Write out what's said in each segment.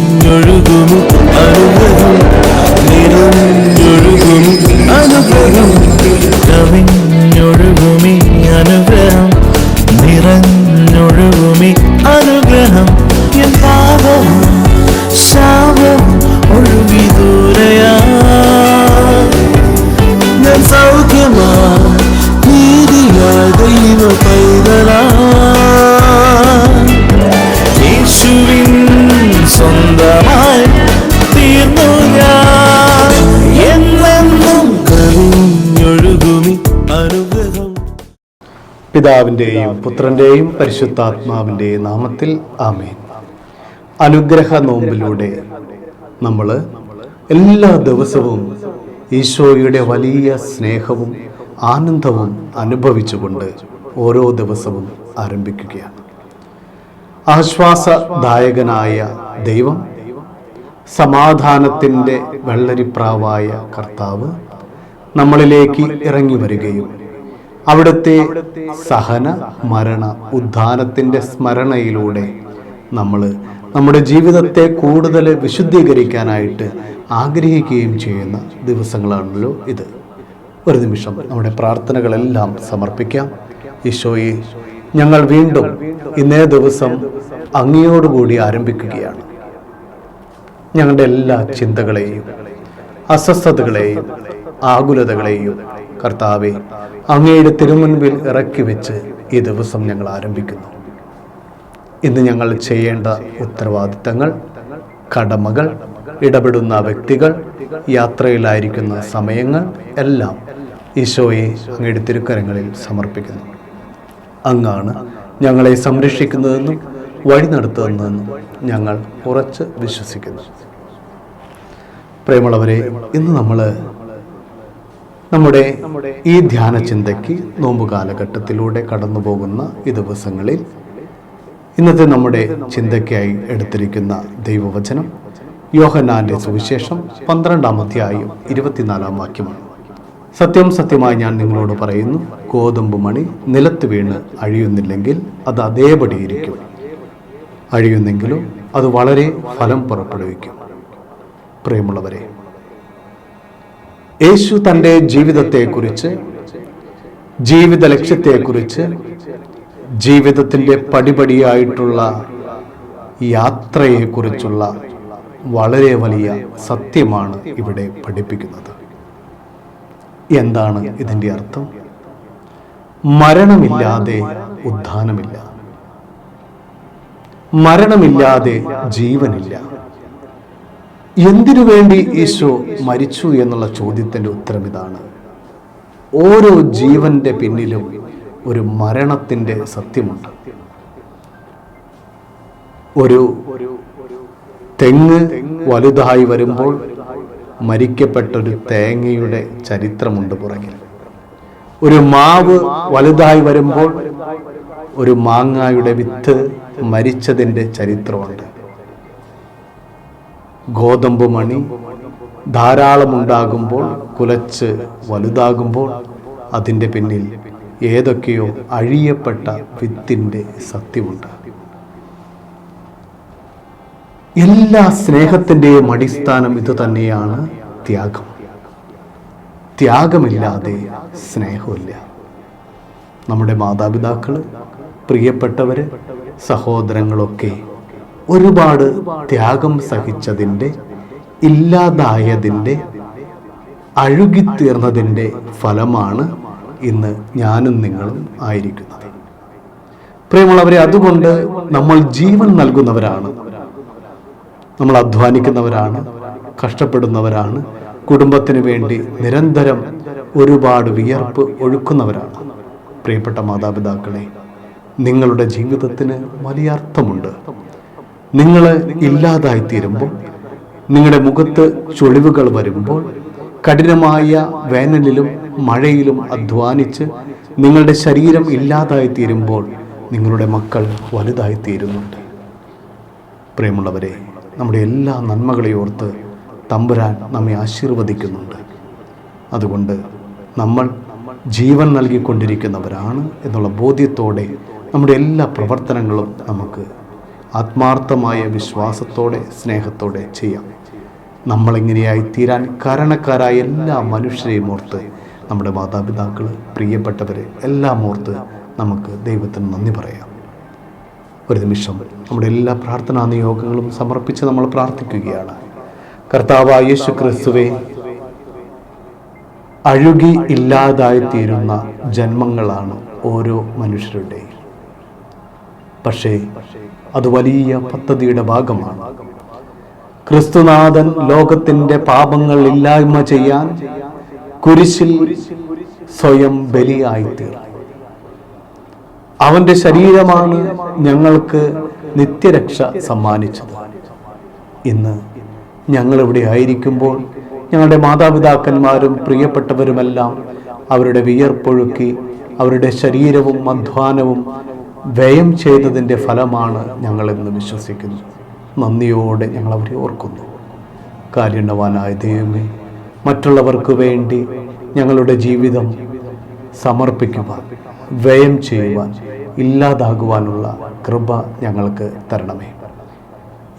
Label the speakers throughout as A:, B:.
A: കവിഞ്ഞൊഴുകുമി അനുഗ്രഹം. നിറഞ്ഞൊഴുകുമി അനുഗ്രഹം. കവിഞ്ഞൊഴുകുമി അനുഗ്രഹം.
B: പിതാവിന്റെയും പുത്രന്റെയും പരിശുദ്ധാത്മാവിന്റെയും നാമത്തിൽ ആമേൻ. അനുഗ്രഹ നോമ്പിലൂടെ നമ്മൾ എല്ലാ ദിവസവും ഈശോയുടെ വലിയ സ്നേഹവും ആനന്ദവും അനുഭവിച്ചുകൊണ്ട് ഓരോ ദിവസവും ആരംഭിക്കുകയാണ്. ആശ്വാസദായകനായ ദൈവം സമാധാനത്തിന്റെ വെള്ളരിപ്രാവായ കർത്താവ് നമ്മളിലേക്ക് ഇറങ്ങി വരികയും അവിടുത്തെ സഹന മരണ ഉദ്ധാനത്തിന്റെ സ്മരണയിലൂടെ നമ്മൾ നമ്മുടെ ജീവിതത്തെ കൂടുതൽ വിശുദ്ധീകരിക്കാനായിട്ട് ആഗ്രഹിക്കുകയും ചെയ്യുന്ന ദിവസങ്ങളാണല്ലോ ഇത്. ഒരു നിമിഷം നമ്മുടെ പ്രാർത്ഥനകളെല്ലാം സമർപ്പിക്കാം. ഈശോയെ ഞങ്ങൾ വീണ്ടും ഇന്നേ ദിവസം അങ്ങയോടുകൂടി ആരംഭിക്കുകയാണ്. ഞങ്ങളുടെ എല്ലാ ചിന്തകളെയും അസ്വസ്ഥതകളെയും ആകുലതകളെയും കർത്താവെ അങ്ങയുടെ തിരുമുൻപിൽ ഇറക്കി വെച്ച് ഈ ദിവസം ഞങ്ങൾ ആരംഭിക്കുന്നു. ഇന്ന് ഞങ്ങൾ ചെയ്യേണ്ട ഉത്തരവാദിത്തങ്ങൾ കടമകൾ ഇടപെടുന്ന വ്യക്തികൾ യാത്രയിലായിരിക്കുന്ന സമയങ്ങൾ എല്ലാം ഈശോയെ അങ്ങയുടെ തിരുക്കരങ്ങളിൽ സമർപ്പിക്കുന്നു. അങ്ങാണ് ഞങ്ങളെ സംരക്ഷിക്കുന്നതെന്നും വഴി നടത്തുന്നതെന്നും ഞങ്ങൾ ഉറച്ച് വിശ്വസിക്കുന്നു. പ്രേമുള്ളവരെ ഇന്ന് നമ്മൾ നമ്മുടെ ഈ ധ്യാന ചിന്തയ്ക്ക് നോമ്പ് കാലഘട്ടത്തിലൂടെ കടന്നു പോകുന്ന ഈ ദിവസങ്ങളിൽ ഇന്നത്തെ നമ്മുടെ ചിന്തയ്ക്കായി എടുത്തിരിക്കുന്ന ദൈവവചനം യോഹനാന്റെ സുവിശേഷം പന്ത്രണ്ടാം അധ്യായം ഇരുപത്തിനാലാം വാക്യമാണ്. സത്യം സത്യമായി ഞാൻ നിങ്ങളോട് പറയുന്നു ഗോതമ്പ് മണി നിലത്ത് വീണ് അഴിയുന്നില്ലെങ്കിൽ അത് അതേപടി ഇരിക്കും അഴിയുന്നെങ്കിലും അത് വളരെ ഫലം പുറപ്പെടുവിക്കും. പ്രിയമുള്ളവരെ യേശു തന്റെ ജീവിതത്തെക്കുറിച്ച് ജീവിത ലക്ഷ്യത്തെക്കുറിച്ച് ജീവിതത്തിന്റെ പടിപടിയായിട്ടുള്ള യാത്രയെക്കുറിച്ചുള്ള വളരെ വലിയ സത്യമാണ് ഇവിടെ പഠിപ്പിക്കുന്നത്. എന്താണ് ഇതിന്റെ അർത്ഥം? മരണമില്ലാതെ ഉദ്ധാനമില്ല മരണമില്ലാതെ ജീവനില്ല. എന്തിനു വേണ്ടി ഈശോ മരിച്ചു എന്നുള്ള ചോദ്യത്തിന്റെ ഉത്തരം ഇതാണ്. ഓരോ ജീവന്റെ പിന്നിലും ഒരു മരണത്തിന്റെ സത്യമുണ്ട്. ഒരു തെങ്ങ് വലുതായി വരുമ്പോൾ മരിക്കപ്പെട്ട ഒരു തേങ്ങയുടെ ചരിത്രമുണ്ട് പുറകിൽ. ഒരു മാവ് വലുതായി വരുമ്പോൾ ഒരു മാങ്ങായുടെ വിത്ത് മരിച്ചതിന്റെ ചരിത്രമുണ്ട്. ഗോതമ്പ് മണി ധാരാളമുണ്ടാകുമ്പോൾ കുലച്ച് വലുതാകുമ്പോൾ അതിന്റെ പിന്നിൽ ഏതൊക്കെയോ അഴിയപ്പെട്ട വിത്തിന്റെ സത്യമുണ്ട്. എല്ലാ സ്നേഹത്തിന്റെയും അടിസ്ഥാനം ഇത് തന്നെയാണ് ത്യാഗം. ത്യാഗമില്ലാതെ സ്നേഹമില്ല നമ്മുടെ മാതാപിതാക്കൾ പ്രിയപ്പെട്ടവര് സഹോദരങ്ങളൊക്കെ ഒരുപാട് ത്യാഗം സഹിച്ചതിന്റെ ഇല്ലാതായതിന്റെ അഴുകിത്തീർന്നതിന്റെ ഫലമാണ് ഇന്ന് ഞാനും നിങ്ങളും ആയിരിക്കുന്നത്. പ്രിയമുള്ളവരെ അതുകൊണ്ട് നമ്മൾ ജീവൻ നൽകുന്നവരാണ്. നമ്മൾ അധ്വാനിക്കുന്നവരാണ് കഷ്ടപ്പെടുന്നവരാണ് കുടുംബത്തിന് വേണ്ടി നിരന്തരം ഒരുപാട് വിയർപ്പ് ഒഴുക്കുന്നവരാണ്. പ്രിയപ്പെട്ട മാതാപിതാക്കളെ നിങ്ങളുടെ ജീവിതത്തിന് വലിയ അർത്ഥമുണ്ട്. നിങ്ങൾ ഇല്ലാതായി തീരുമ്പോൾ നിങ്ങളുടെ മുഖത്ത് ചുളിവുകൾ വരുമ്പോൾ കഠിനമായ വേനലിലും മഴയിലും അധ്വാനിച്ച് നിങ്ങളുടെ ശരീരം ഇല്ലാതായി തീരുമ്പോൾ നിങ്ങളുടെ മക്കൾ വലുതായി തീരുന്നുണ്ട്. പ്രിയമുള്ളവരെ നമ്മുടെ എല്ലാ നന്മകളെ ഓർത്ത് തമ്പുരാൻ നമ്മെ ആശീർവദിക്കുന്നുണ്ട്. അതുകൊണ്ട് നമ്മൾ ജീവൻ നൽകിക്കൊണ്ടിരിക്കുന്നവരാണ് എന്നുള്ള ബോധ്യത്തോടെ നമ്മുടെ എല്ലാ പ്രവർത്തനങ്ങളും നമുക്ക് ആത്മാർത്ഥമായ വിശ്വാസത്തോടെ സ്നേഹത്തോടെ ചെയ്യാം. നമ്മളിങ്ങനെയായി തീരാൻ കാരണക്കാരായ എല്ലാ മനുഷ്യരെയും ഓർത്ത് നമ്മുടെ മാതാപിതാക്കൾ പ്രിയപ്പെട്ടവരെ എല്ലാം ഓർത്ത് നമുക്ക് ദൈവത്തിന് നന്ദി പറയാം. ഒരു നിമിഷം നമ്മുടെ എല്ലാ പ്രാർത്ഥനാ നിയോഗങ്ങളും സമർപ്പിച്ച് നമ്മൾ പ്രാർത്ഥിക്കുകയാണ്. കർത്താവായ യേശു ക്രിസ്തുവെ അഴുകി ഇല്ലാതായി തീരുന്ന ജന്മങ്ങളാണ് ഓരോ മനുഷ്യരുടെയും. പക്ഷേ അത് വലിയ പദ്ധതിയുടെ ഭാഗമാണ്. ക്രിസ്തുനാഥൻ ലോകത്തിന്റെ പാപങ്ങൾ ഇല്ലായ്മ ചെയ്യാൻ കുരിശിൽ സ്വയം ബലിയായിത്തീർന്നു. അവന്റെ ശരീരമാണ് ഞങ്ങൾക്ക് നിത്യരക്ഷ സമ്മാനിച്ചത്. ഇന്ന് ഞങ്ങളിവിടെ ആയിരിക്കുമ്പോൾ ഞങ്ങളുടെ മാതാപിതാക്കന്മാരും പ്രിയപ്പെട്ടവരുമെല്ലാം അവരുടെ വിയർപ്പൊഴുക്കി അവരുടെ ശരീരവും അധ്വാനവും വ്യയം ചെയ്തതിന്റെ ഫലമാണ് ഞങ്ങളെന്ന് വിശ്വസിക്കുന്നു. നന്ദിയോടെ ഞങ്ങൾ അവരെ ഓർക്കുന്നു. കാരുണ്യവാനായ ദൈവമേ മറ്റുള്ളവർക്ക് വേണ്ടി ഞങ്ങളുടെ ജീവിതം സമർപ്പിക്കുവാൻ വ്യയം ചെയ്യുവാൻ ഇല്ലാതാകുവാനുള്ള കൃപ ഞങ്ങൾക്ക് തരണമേ.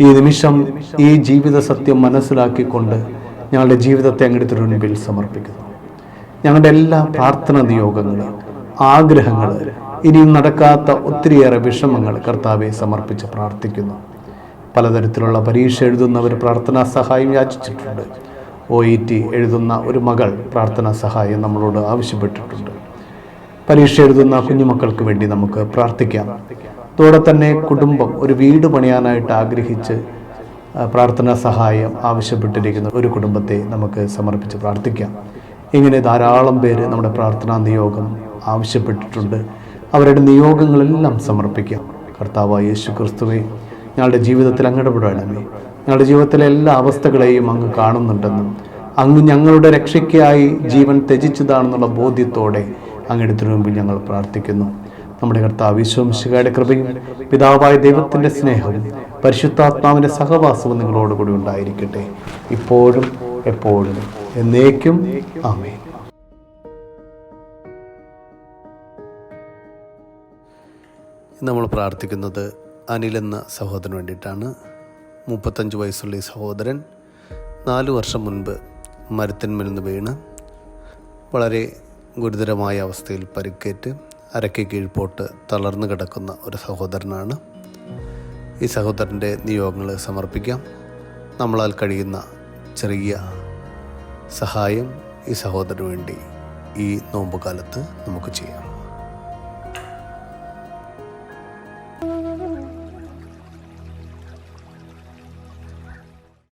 B: ഈ നിമിഷം ഈ ജീവിത സത്യം മനസ്സിലാക്കിക്കൊണ്ട് ഞങ്ങളുടെ ജീവിതത്തെ അങ്ങയുടെ തിരുവനമ്പിൽ സമർപ്പിക്കുന്നു. ഞങ്ങളുടെ എല്ലാ പ്രാർത്ഥന നിയോഗങ്ങൾ ആഗ്രഹങ്ങൾ ഇനിയും നടക്കാത്ത ഒത്തിരിയേറെ വിഷമങ്ങൾ കർത്താവെ സമർപ്പിച്ച് പ്രാർത്ഥിക്കുന്നു. പലതരത്തിലുള്ള പരീക്ഷ എഴുതുന്നവർ പ്രാർത്ഥനാ സഹായം യാചിച്ചിട്ടുണ്ട്. ഒ ഇ ടി എഴുതുന്ന ഒരു മകൾ പ്രാർത്ഥനാ സഹായം നമ്മളോട് ആവശ്യപ്പെട്ടിട്ടുണ്ട്. പരീക്ഷ എഴുതുന്ന കുഞ്ഞുമക്കൾക്ക് വേണ്ടി നമുക്ക് പ്രാർത്ഥിക്കാം. അതോടെ തന്നെ കുടുംബം ഒരു വീട് പണിയാനായിട്ട് ആഗ്രഹിച്ച് പ്രാർത്ഥനാ സഹായം ആവശ്യപ്പെട്ടിരിക്കുന്ന ഒരു കുടുംബത്തെ നമുക്ക് സമർപ്പിച്ച് പ്രാർത്ഥിക്കാം. ഇങ്ങനെ ധാരാളം പേര് നമ്മുടെ പ്രാർത്ഥനാ നിയോഗം ആവശ്യപ്പെട്ടിട്ടുണ്ട്. അവരുടെ നിയോഗങ്ങളെല്ലാം സമർപ്പിക്കാം. കർത്താവായ യേശു ക്രിസ്തുവെ ഞങ്ങളുടെ ജീവിതത്തിൽ അങ്ങിടപെടണമേ ഞങ്ങളുടെ ജീവിതത്തിലെ എല്ലാ അവസ്ഥകളെയും അങ്ങ് കാണുന്നുണ്ടെന്നും അങ്ങ് ഞങ്ങളുടെ രക്ഷയ്ക്കായി ജീവൻ ത്യജിച്ചതാണെന്നുള്ള ബോധ്യത്തോടെ അങ്ങെടുത്തിന് മുമ്പിൽ ഞങ്ങൾ പ്രാർത്ഥിക്കുന്നു. നമ്മുടെ കർത്താവ് വിശ്വംശികയുടെ കൃപയും പിതാവായ ദൈവത്തിന്റെ സ്നേഹവും പരിശുദ്ധാത്മാവിന്റെ സഹവാസവും നിങ്ങളോടുകൂടി ഉണ്ടായിരിക്കട്ടെ. ഇപ്പോഴും എപ്പോഴും എന്നേക്കും ആമേൻ. നമ്മൾ പ്രാർത്ഥിക്കുന്നത് അനിൽ എന്ന സഹോദരന് വേണ്ടിയിട്ടാണ്. മുപ്പത്തഞ്ച് വയസ്സുള്ള ഈ സഹോദരൻ നാല് വർഷം മുൻപ് മരത്തിന്മേൽ നിന്ന് വീണ് വളരെ ഗുരുതരമായ അവസ്ഥയിൽ പരിക്കേറ്റ് അരക്ക് കീഴ്പോട്ട് തളർന്നു കിടക്കുന്ന ഒരു സഹോദരനാണ്. ഈ സഹോദരന്റെ നിയോഗങ്ങൾ സമർപ്പിക്കാം. നമ്മളാൽ കഴിയുന്ന ചെറിയ സഹായം ഈ സഹോദരന് വേണ്ടി ഈ നോമ്പുകാലത്ത് നമുക്ക് ചെയ്യാം.